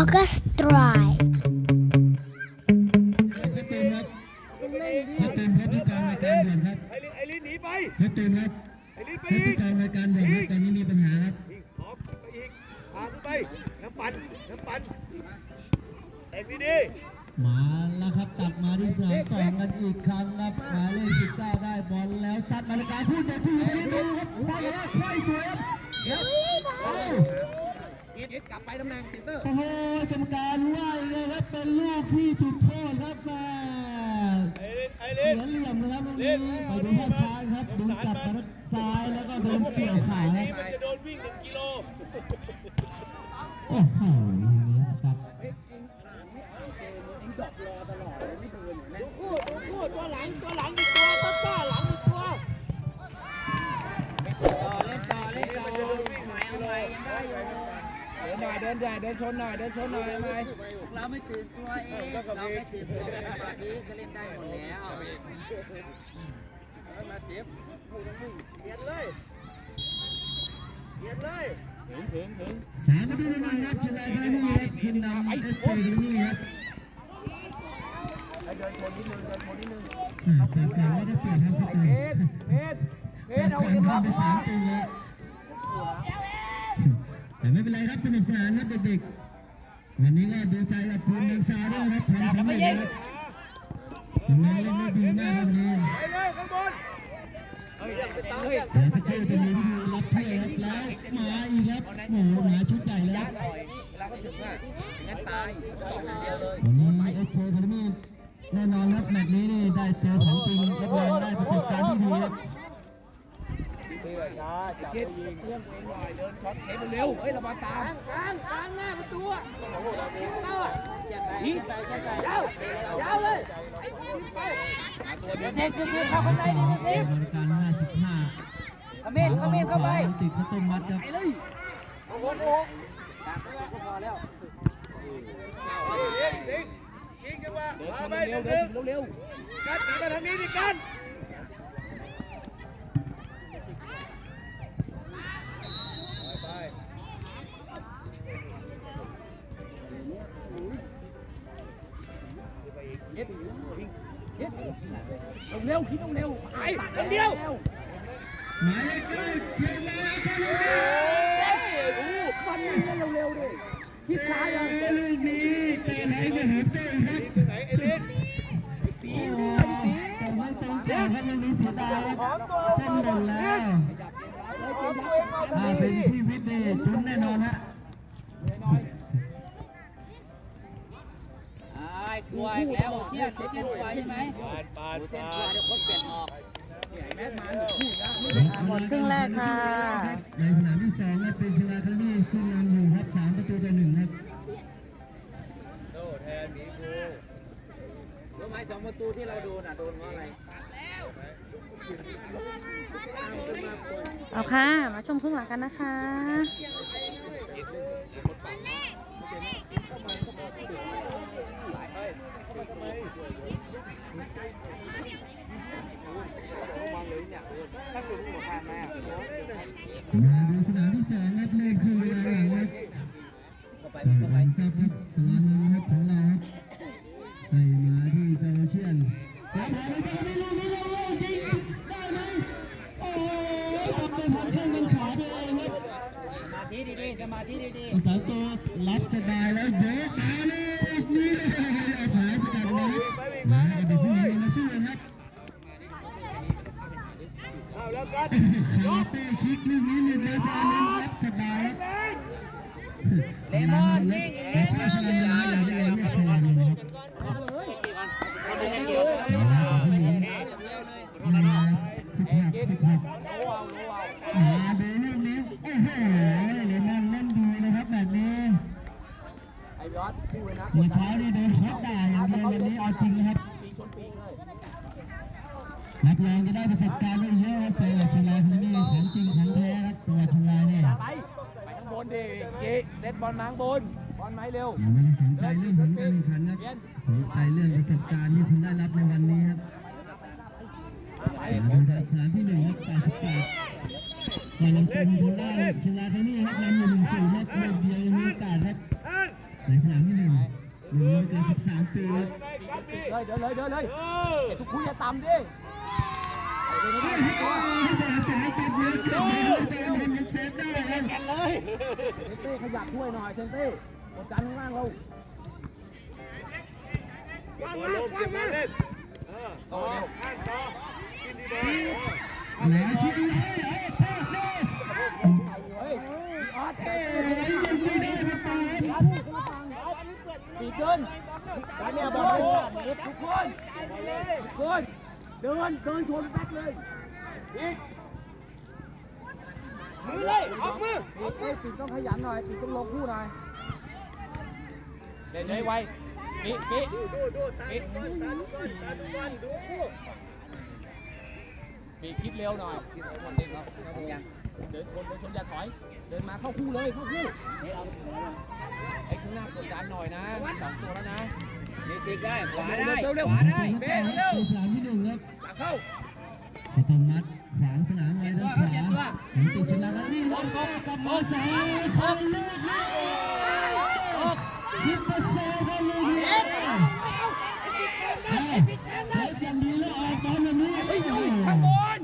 August Drive ชัดเจนครับชัดเจนครับที่กลางรายการด่วนครับไอ้ลินไอ้ลินหนีไปชัดเจนครับไอ้ลินไปชัดอีที่กกลางรายการด่วนครับตอนนี้มีปัญหาครับอีกพร้อมไปอีกพาขึ้นไปน้ำปั่นน้ำปั่นแต่งดีมาแล้วครับตัดมาที่สองสองกันอีกครั้งครับหมายเลขสิบเก้าได้บอลแล้วซัดมาในการพูดแต่คู่ไปนี่ดูครับได้มาแล้วควายสวยครับครับเอ้าเอ็ ดเอ็ดกลับไปตำแหน่งเซนเตอร์โอ้โหกรรมการว่าอีกแล้วครับเป็นลูกที่จุดโทษครับแม่ๆไอ้ลินไอ้เสีลิยนเหลี่ยมนะครับลูกนี้ไปดูภาพช้าครับโดนจับมาทางซ้ายแล้วก็โดนเกี่ยวขาคนี่รับมันจะโดนวิ่งหนึ่งกิโลโอ้โหลูกนี้ครับเอ็ดเอ็งผ่านไม่เอาเกมเอ็งดรอปรอตลอดเลยไม่เดินเห็นไหมคู่ตัวคู่ตัวหลังตัวหลังอีกตัวต้นต้าหลังอีกตัวต่อเล่นต่อเล่นต่อเอาใหม่เอาใหม่ยังได้อยู่เดิ นหน่อยเดินใหญ่เดินชนหน่อยเดินชนหน่อยทำไมเราไม่ตื่นตัวเองเราไม่ตื่นตัวแบบนี้ก็เล่นได้หมดแล้วมาเจ็บเปลี่ยนเลยเปลี่ยนเลยถึงถึงถึงสามประตูต่อหนึ่งครับชนะคานี่ครับขึ้นนำเอสเจคานี่ครับเดินชนนิดนึงเดินชนนิดนึงอ่าเปิดกลางไม่ได้เปิดครับพี่ตูนเอ็ดเอ็ดเปิเอ็ดดเอากลางเอ็ดเข้ารับไปสามตูแล้ว แต่ไม่เป็นไรครับสนุกสนานครับเด็กๆวันนี้ก็ดูใจกับทีมแดงซาด้วยครับทำสำเร็จนะครับผลงานเล่นได้ดีมากครับวันนี้ไปเลยข้างบนเฮ้ยไปต่อเฮ้ยเดี๋ยวสกครู่จะมีพิธีรับถ้วยครับแล้วมาอีกครับโอ้โหมาชุดใหญ่เลยครับต่อยเวลาก็ถึงอะงั้นตายสอเดียวเลยวันนี้เอสเจคานี่แน่นอนครับแมตช์นี้นี่ได้เจอของจริงรับรองได้ประสบการณ์ เตี้ยช้าจับเก็ไปยิงเครื่องเองหน่อยเดินช็อตเชฟเร็วเฮ้ยระวังตามกลางกลางหน้าประตูเข้าอะเจ็บไปเจ็บไปเจ็บไปยาวยาวเลยเดียวเด็กเด็กเข้าข้างในดิเกเด็กการ55คอมเมนต์คอมเมนเข้าไปติดข้าวต้มมัดครับไปเลยโอ้โหโอ้ตักก็พอแล้วเฮ้ยสิงชิงจังหวะเดินชมานไปเร็วหเดินึ่นงเร็วกันหนีมาทางนี้ดิกัน ครับลูกนี้เสียดายครับเส้นหล่นแล้วถ้าเป็นพี่วิทย์นี่จุนแน่นอนฮะไอ้กลัวแล้วเชี่ยเช็คกลัวใช่ไหมปานปานเช็คปากลัวนเดี๋ยวคนเปลี่ยนออกแม่มันพูดนะหมดครึ่งแรกค่ะในสนามที่สองครับเป็นเชียงรายคาร์บีขึ้นนำอยู่ครับสามประตูต่อหนึ่งครับโตแทนหมีภูรู้ไหมสองประตูที่เราโดนอะโดนเพราะอะไร เอาค่ะ มาชมครึ่งหลังกันนะคะมาดูสนามที่สองครับเล่นครึ่งเวลาหลังครับเข้าไปต่อเข้าไปไปทราบครับสนามนึงครับของเรา รับสบายแล้วยกมาเลยอีกนี่เอาผาสกัดมาครับมาให้เด็กผู้หญิงมาสู้ครับเอาแล้วกันคาเต้คิกลูกนี้หลุดแล้วซาเลนรับสบายครับเลมอนวิ่งแต่ชอบสลันน เจ๊เซตบอลมาข้างบนบอลไม้เร็วอย่าไม่ได้สนใจเรื่องผลการแข่งขันครับสนใจเรื่องประสบการณ์ที่คุณได้รับในวันนี้ครับมาดูสนามที่หนึ่งครับ88ก่อนลงทุนคุณได้เชียงรายคนนี้ครับนำอยู่หนึ่งศูนย์ครับลูกเดียวยังมีโอกาสครับอันในสนามที่หนึ่งรุ่นนี้ไม่เกิน13ปีครับเลยเดินเลยเดินเลยเออไอ้ทุกคุณอย่าต่ำดิ ไอ้เดินไม่ให้ได้ให้ตัวให้สนามสายตัดเนื้อเกิดมาแล้วแต่เห็นยังเซนเต้ขยับช่วยหน่อยเซนเต้กดดันข้างล่างเราเก็บบอลลงเก็บบอลเล่นเออต่อข้างต่อกินดีบอลแล้วชิงเลยเอ้ยโทษโทษเฮ้ยออสเอ้ยยังไม่ได้ครับปาครับปีเกินเนี่ยบอลทุกคนทุกคน เดินเดินชนแบ็คเลยอีกมือเลย ออกมือปีเอ้ยปีต้องขยันหน่อยปีต้องลงคู่หน่อยเล่นเลยไวปีปีดูดูดูตาดูบอลตาดูบอลตาดูบอลดูคู่ปีคิดเร็วหน่อยคนเด็กเราเดินชนเดินชนอย่าถอย เดินมาเข้าคู่เลยเข้าคู่ไอ้ข้างหน้ากดดันหน่อยนะสองตัวแล้วนะ นี่ติดได้ขวาได้เร็วเร็วขวาได้เบเบ้สเร็วในสนามที่หนึ่งครับตักเข้าสตอมมัดขวางสนามไว้ด้านขวาผมติดชนะแล้วนี่ครับกลับมาสองคนเลือกแล้วชิปเปอร์เซลครับลูกนี้เฮ้ยเซฟอย่างดีแล้วออกบอลแบบนี้เฮ้ยโอ้อยู่โหข้างบน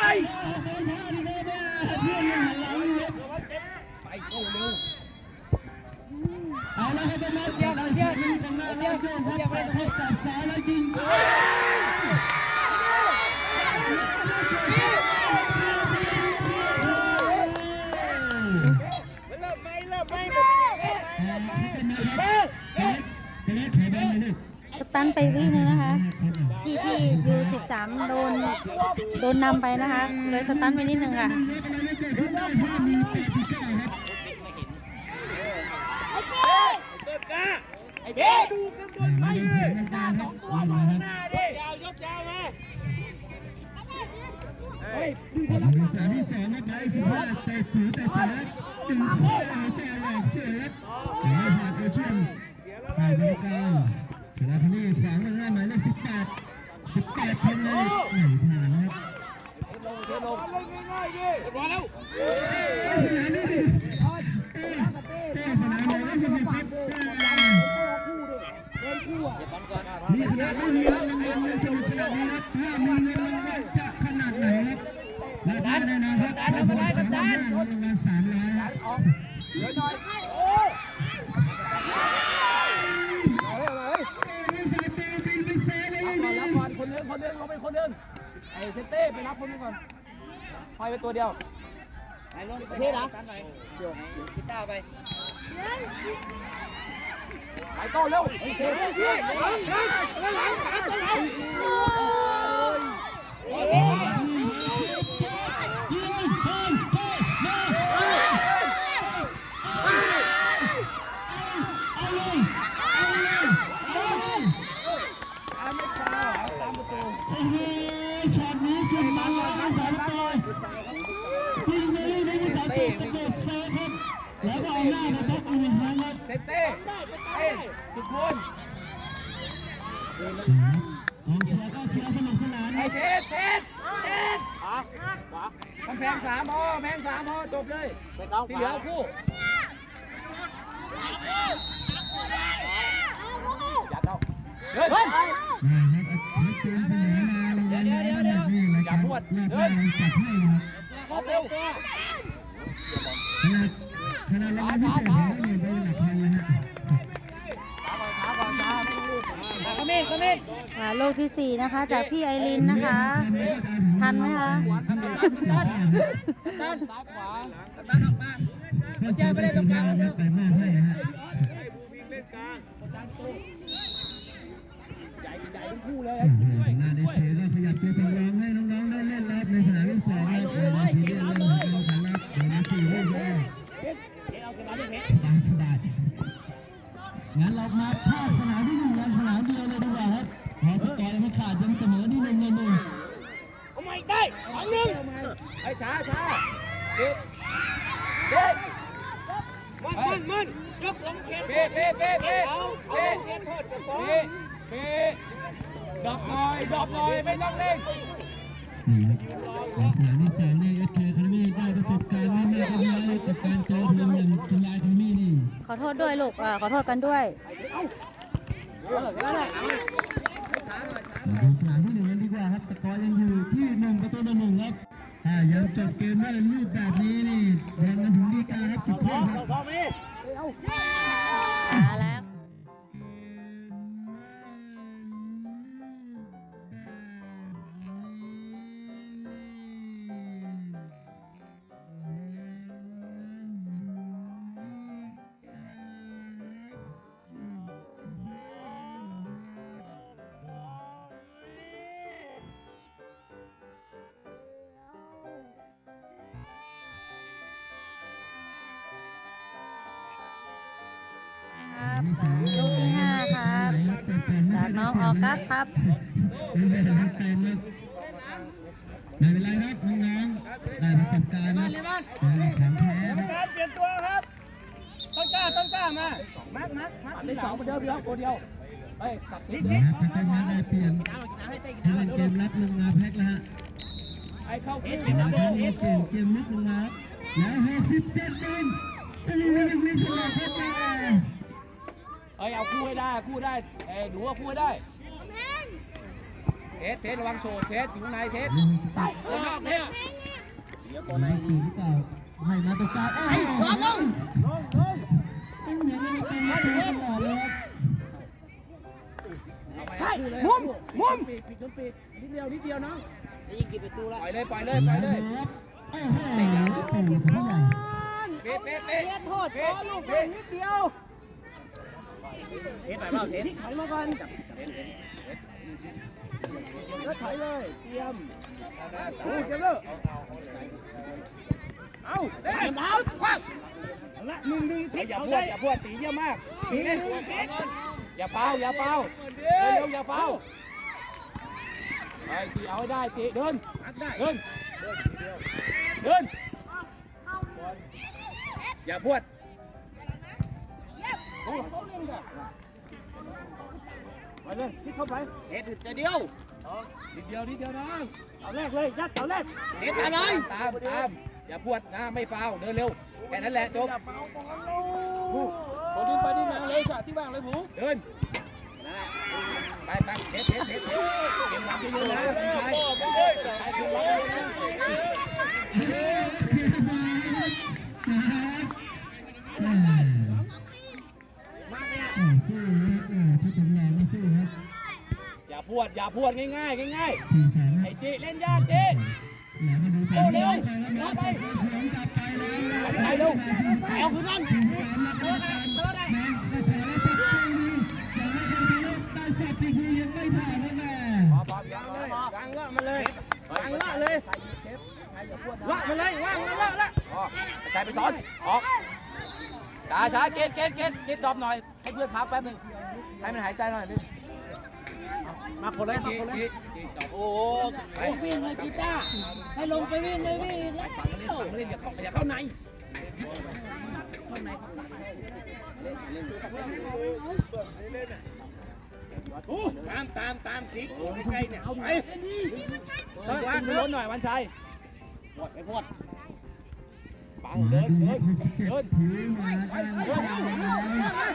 ไอ้ออกบอลท่าดีครับแม่เพื่อนยังหันหลังอยู่ครับไปเข้าเร็วเอาละครับเป็นนัดเดียวได้ชิปนี้กัน มาแล้วโยนไปพบกับสายแล้วยิงไม่เลิกไม่เลิกไม่หมดสตันไปวินึงนะคะพี่พี่ยูสิบสามโดนโดนนำไปนะคะเลยสตันไปนิดนึงค่ะ เกิดกล้า ไอ้ เบ้ดูข้างบนไปเลยตัวสองตัวมาหน้าดิยาวยกยาวมาเฮ้ยสามที่สองครับไบสิบห้าเตะถูเตะเตะดึงข้อเสียหลกเสียครับแต่ไม่ผ่านเอเชียนผ่านบริการชนะคนนี้ขวางหน้าหมายเลขสิบแปดสิบแปดคนเลยไม่ผ่านนะครับลงเทลงเล่นง่ายๆดิบอลแล้ว สนามนี้เอ้เอ้สนามไหนก็สนุกครับ เดินคู่อะเดี๋ยวบอลก่อน มีขนาดไม่มีรางวัลยังสนุกขนาดนี้ครับถ้ามีเงินรางวัลจะขนาดไหนครับและได้ แน่นอนครับถ้าสมัครสาได้รางวัลสามร้อยครับออกเดี๋ยวหน่อยโอ้ยเฮ้ยเฮ้ยไม่สายเตะบินไปเซฟไม่รับดีก่อนรับก่อนคนนึงคนนึงลงไปคนนึงไอ้เซนเต้ไปรับคนนึงก่อนปล่อยไปตัวเดียวไอ้ลงไปเทนะเดี๋ยวกีตาร์ไปไปโต้เร็วเฮ้ยเทเทเท โอ้โหช็อตนี้สุดมันเลยนะสายประตูยิงไปเลยในสายประตูกระโดดเซฟครับ แล้วก็เอาหน้าไปบล็อกอีกหนึ่งครั้งครับ เซนเต้เต้สุดคน กองเชียร์ก็เชียร์สนุกสนานคไอ้รับเทสเทสเทสกำแพงสามพอแพงสามพอจบเลยที่เหลือคู่อย่าเข้าเฮ้ยได้ครับอัดเกมเสนอมารางวัลนี้นะครับนี่รายการรอบหน้าเราจัดให้นะครับรอบเร็วขนาดขนาดรางวัลพิเศษผมได้เงินไปหลักพันเลยฮะ ช้าก่อนช้าไม่ต้องรีบ ขมิ้นขมิ้นอ่าโลกที่สี่นะคะ จากพี่ไอรินนะคะ ทันไหมคะด้านซ้ายขวาด้านออกมาเพื่อนเชียร์ไปได้ตรงกลางครับไปมอบให้ฮะให้บูวิงเล่นกลางใหญ่ใหญ่ทั้งคู่เลยโอ้โหหน้าในเทก็ขยับตัวสำรองให้น้องๆได้เล่นแล้วในสนามที่สองครับในนาทีเดียวเริ่มการแข่งขันแล้วเดี๋ยวมาสี่ลูกแล้วสบายสบาย งั้นเรามาภาคสนามที่หนึ่งกันสนามเดียวเลยดีกว่าครับพอสกอร์ยังไม่ขาดยังเสมอที่หนึ่งในหนึ่งเอาไม่ได้สองหนึ่งไอ้ช้าช้าเด็ดเด็ดมันมันมันยกลงเข็มเป๊ะเป๊ะเป๊ะเป๊ะเอาเอาเป๊ะเข็มโทษกระป๋องเป๊ะเป๊ะดอกหน่อยดอกหน่อยไม่ต้องเล่นในสนามที่สองนี่เอสเคคาร์มี่ได้ประสบการณ์ไม่มากก็น้อยกับการเจอทีมอย่าง อโทษด้วยลูกอ่อขอโทษกันด้วยดูสนามที่หนึ่งกันดีกว่าครับ สกอร์ยังอยู่ที่หนึ่งประตูต่อหนึ่งครับถ้ายังจบเกมได้รูปแบบนี้นี่แดงกันถึงดีกาครับจุดโทษครับ ครับลูกที่ห้าครับจากน้องออกัสครับไม่เป็นไรครับนไรครับน้องๆได้ประสบการณ์ครับได้ของแท้ครับการเปลี่ยนตัวครับต้นกล้าต้นกล้ามามัดมัดมัดได้สองคนเดียวเดียวคนเดียวเฮ้ยตัดทิ้งนะครับถ้าต้องมาได้เปลี่ยนน้ำน้ำให้เต้กินผู้น้ำเล่นเกมรับลงมาแพ็คแล้วฮะไอเข้าคู่มาทั้งเกมเกมลุกลงมาครับแล้ว67ดินโอ้โหยังมีฉลาดครับแม่ เฮ้ยเอาคู่ให้ได้คู่ได้เอ้ยหนูเอาคู่ให้ได้ เทสเทสระวังโฉบเทสอยู่ข้างในเทสหนึ่งสิบแปดเดินนอกเทสตัวไหนสี่หรือเปล่าให้มาตรงกลางอ้าวลงลงลงต้องเหมือนกันเต็มตัวตลอดเลยครับมุมมุมปิดปิดจนปิดนิดเดียวนิดเดียวน้องนี่ยิงกี่ประตูแล้วปล่อยเลยปล่อยเลยปล่อยเลยโอ้โหโอ้โหผู้ใหญ่เป๊ะเป๊ะเป๊ะโทษเป๊ะลูกเป๊ะนิดเดียว เทสไปเปล่าเทสถอยมาก่อนเทสเทสแล้วถอยเลยเตรียมพูดกันเลยเอาเด้เอาควักละหนึ่งหนึ่งอย่าพูดอย่าพูดตีเยอะมากตีเลยอย่าเฝ้าอย่าเฝ้าเร็วอย่าเฝ้าไปตีเอาให้ได้ตีเดินเดินเดินอย่าพวด ไปเลยคิดเข้าไปเฮ็ดจะเดียวนิดเดียวนิดเดียวนะเอาแรกเลยยัดเอาแรกเฮ็ดตามเลยตามตามอย่าพวดนะไม่ฟาวเดินเร็วแค่นั้นแหละจบคนดิ้นไปดิ้นมาเลยสาที่บ้างเลยหมูเดินไปไปเฮ็ดเฮ็ดเฮ็ดเฮ็ดเก็บหลังเยอะๆนะไปไปไปคือหลังเยอะๆนะ โอ้สู้ครับโอ้ชุดจำลองมาสู้ครับ อย่า พวด อย่าพวดง่ายๆง่ายสี่แสนๆคไอ้รับจีเล่นยากจี แหลมมาดูสามเร็วครับไปสวนกลับไปแล้วไปเร็วเอาคืนนั่นถึงสามรับประกันแมนกระแสและตัดเรื่องนี้ยังไม่ทันทีลูกตัดสับอีกทียังไม่ผ่านนะแม่พอพอวางเลยวางละมาเลยวางละเลยละมาเลยวางละละละใช้ไปสอนออกช้าช้าเกตเกตเกตเกตดรอปหน่อย ให้เพื่อนพักแป๊บนึงให้มันหายใจหน่อยนึง มาคนละจีจีจีโอ้ไปวิ่งเลยกีตาร์ให้ลงไปวิ่งเลยวิ่งฝั่งมาเล่นฝั่งมาเล่นอย่าเข้าอย่าเข้าในเข้าในเล่นเล่นตามตามตามสีกูใกล้ๆเนี่ยเอาไปไปเฮ้ยวันล้นหน่อยวันชัยพวดไปพวดปังมาเดินดูเดินหกสิบเจ็ดเดินผิวมาด้านข้าง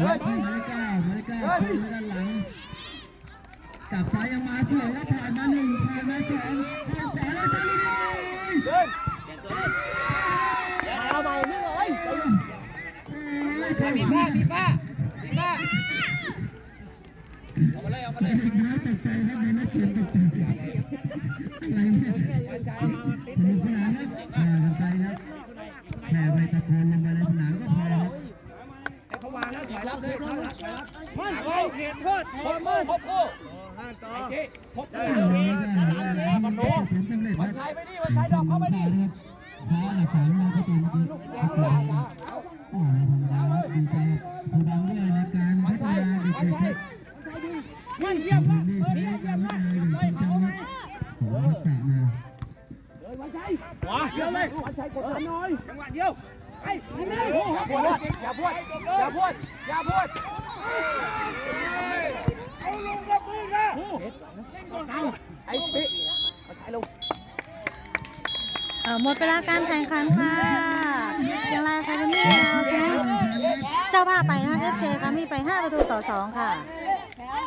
แล้วที่หมายเลขเก้าหมายเลขเก้าคูณด้านหลังก ลับซ้ายยังมาสวยแล้วผ่านมาหนึ่งผ่านมาสองผ่านขวาแล้วจะลุยเดินเอาไปไม่เลยมีป้ามีป้ามีป้าเอามาเลยเอามาเลยน้อยตกใจครับในนักเขียนตกใจอะไรเนี่ยสนุกสนานครับมากันไปครับแค่ไปตะโกนลงไปในสนามก็ มันเอาเขตโทษพบคู่พบคู่ห้างต่อไอ้เจ๊พบคู่มันผลสำเร็จวันคชัรัยไปดิวันชัยดอกเข้าไปดิพระหลักฐานมาประตูเมื่อกี้โอ้ไม่ธรรมดาครัดีใจครูบังด้วยในการพัฒนาเด็กๆครับมันเยี่ยมพื้นที่ใช้การพัฒนาอย่างจริงจังครับสองทักษะมาเดินวันชัยขวาเดียวเลยวันชัยกดดันหน่อยจังหวะเดียวไปอย่าพูดอย่าพูดอย่าพูด อย่าพูดเอาลงกับมือนะไอ้ปิ๊วันชัยลงเอ่อหมดเวลาการแข่งขันค่ะเชียงรายคาเดมี่เอาชนะจเจ้าภาพไปนะคะ SK ค่ะมีไป 5 ประตูต่อ 2 ค่ะแล้ว